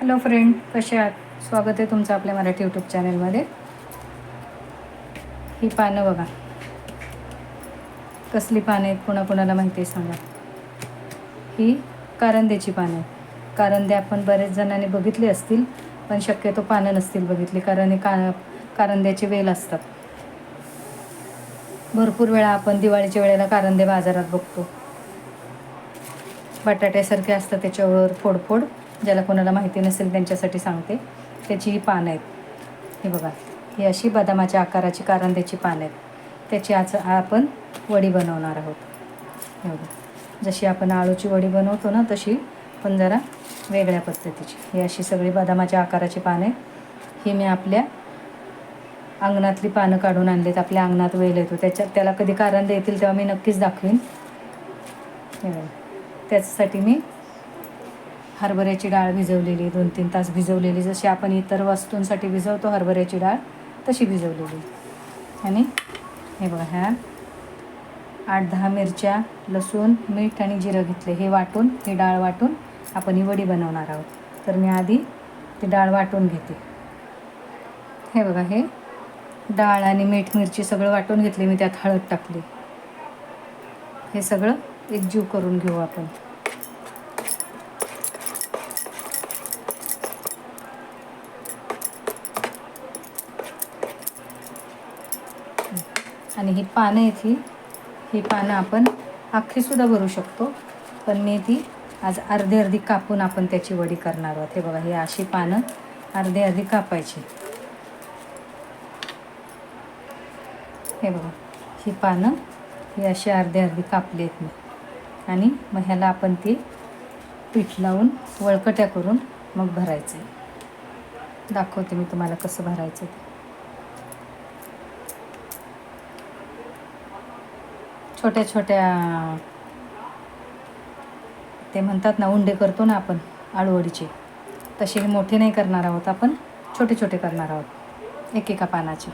Hello friend कसे आहात? स्वागत आहे तुमचं आपल्या मराठी यूट्यूब चॅनलमध्ये ही पानं बघा. कसली पानं आहेत कोणाकोणाला माहिती आहे सांगा. ही कारंद्याची पानं आहेत. कारंदे आपण बरेच जणांनी बघितले असतील पण शक्यतो पानं नसतील बघितली कारण हे का कारंद्याचे वेल असतात. भरपूर वेळा आपण दिवाळीच्या वेळेला कारंदे बाजारात बघतो. बटाट्यासारखे असतात त्याच्यावर फोडफोड. ज्याला कोणाला माहिती नसेल त्यांच्यासाठी सांगते. त्याची ही पानं आहेत. हे बघा ही अशी बदामाच्या आकाराची कारंद्याची पानं आहेत. त्याची आज आपण वडी बनवणार आहोत. हे बघा जशी आपण आळूची वडी बनवतो ना तशी पण जरा वेगळ्या पद्धतीची. ही अशी सगळी बदामाच्या आकाराची पानं आहेत. ही मी आपल्या अंगणातली पानं काढून आणलीत. आपल्या अंगणात वेल येतो. त्याच्या त्याला कधी कारंदे येतील तेव्हा मी नक्कीच दाखवीन. त्याच्यासाठी मी हरभऱ्याची डाळ भिजवलेली दोन तीन तास भिजवलेली जशी आपण इतर वस्तूंसाठी भिजवतो हरभऱ्याची डाळ तशी भिजवलेली. आणि हे बघा ह्या आठ दहा मिरच्या लसूण मीठ आणि जिरं घेतले. हे वाटून ही डाळ वाटून आपण ही वडी बनवणार आहोत. तर मी आधी ती डाळ वाटून घेते. हे बघा हे डाळ आणि मीठ मिरची सगळं वाटून घेतली. मी त्यात हळद टाकली. हे सगळं एकजीव करून घेऊ आपण. आणि ही पानं आहेत ही. ही पानं आपण अख्खीसुद्धा भरू शकतो. पण मी ती आज अर्धी अर्धी कापून आपण त्याची वडी करणार आहोत. हे बघा ही अशी पानं अर्धी अर्धी कापायची. हे बघा ही पानं ही अशी अर्धी अर्धी कापली आहेत मी. आणि मग ह्याला आपण ती पीठ लावून वळकट्या करून मग भरायचं आहे. दाखवते मी तुम्हाला कसं भरायचं ते. छोट्या छोट्या ते म्हणतात ना उंडे करतो ना आपण आळूवडीचे. तसे हे मोठे नाही करणार आहोत आपण छोटे छोटे करणार आहोत एकेका पानाचे.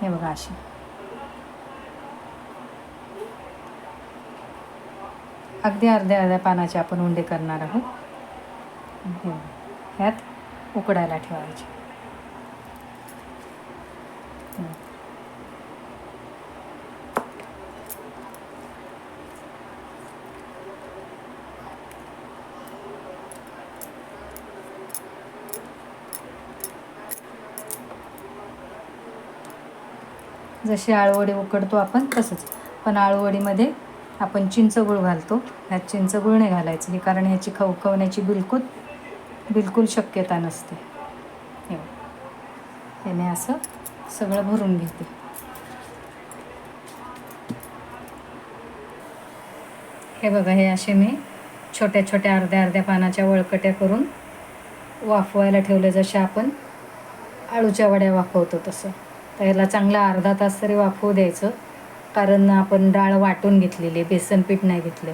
हे बघा असे अगदी अर्ध्या अर्ध्या पानाचे आपण उंडे करणार आहोत. ह्यात उकडायला ठेवायचे हे. जशी आळूवडी उकडतो आपण तसंच. पण आळूवडीमध्ये आपण चिंचगूळ घालतो. ह्यात चिंचगूळ नाही घालायचं हे कारण ह्याची खवखवण्याची बिलकुल बिलकुल शक्यता नसते. हे बघ. असं सगळं भरून घेते. हे बघा हे असे मी छोट्या छोट्या अर्ध्या अर्ध्या पानाच्या वळकट्या करून वाफवायला ठेवले. जसे आपण आळूच्या वड्या वाफवतो तसं. तर ह्याला चांगला अर्धा तास तरी वाफवू द्यायचं. कारण आपण डाळ वाटून घेतलेली आहे बेसन पीठ नाही घेतलं.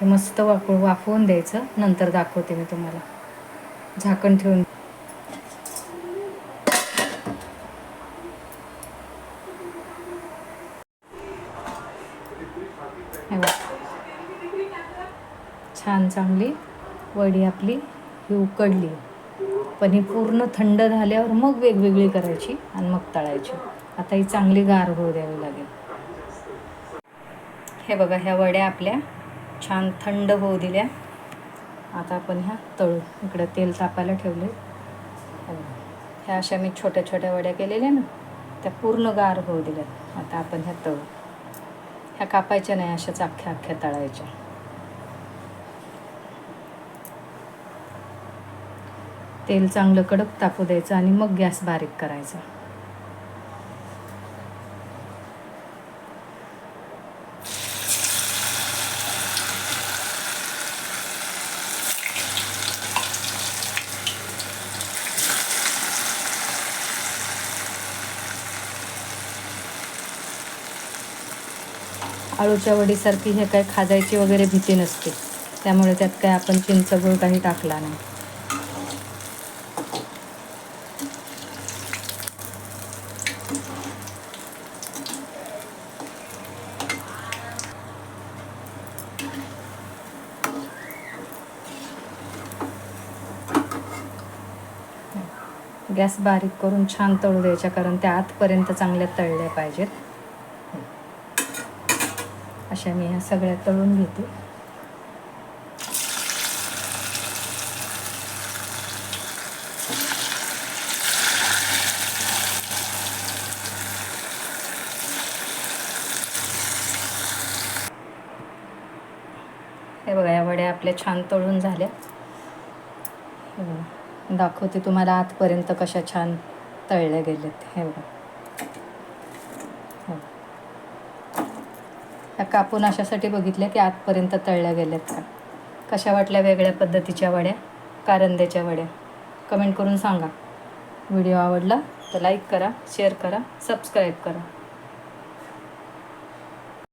हे मस्त वाफू वाफवून द्यायचं. नंतर दाखवते मी तुम्हाला. झाकण ठेवून. छान चांगली वडी आपली ही उकडली. पण ही पूर्ण थंड झाल्यावर मग वेगवेगळी करायची आणि मग तळायची. आता ही चांगली गार होऊ द्यावी लागेल. हे बघा ह्या वड्या आपल्या छान थंड होऊ दिल्या. आता आपण ह्या तळू. इकडं तेल तापायला ठेवले ह्या अशा मी छोट्या छोट्या वड्या केलेल्या ना त्या पूर्ण गार होऊ दिल्यात. आता आपण ह्या तळू. ह्या कापायच्या नाही अशाच अख्ख्या अख्ख्या तळायच्या. तेल चांगलं कडक तापू द्यायचं आणि मग गॅस बारीक करायचा. आळूच्या वडीसारखी हे काय खाजायची वगैरे भीती नसते. त्यामुळे त्यात काय आपण चिंचगुळ काही टाकला नाही. गॅस बारीक करून छान तळू द्यायच्या कारण त्या आतपर्यंत चांगल्या तळल्या पाहिजेत. अशा मी ह्या सगळ्या तळून घेते. हे बघा या वड्या आपल्या छान तळून झाल्या. दाखवते तुम्हाला आतपर्यंत कशा छान तळल्या गेलेत. हे बघा. हो. ह्या कापून अशासाठी बघितल्या की आतपर्यंत तळल्या गेल्यात का कशा वाटल्या वेगळ्या पद्धतीच्या वड्या? कारंद्याच्या वड्या? कमेंट करून सांगा. व्हिडिओ आवडला तर लाईक करा शेअर करा सबस्क्राईब करा.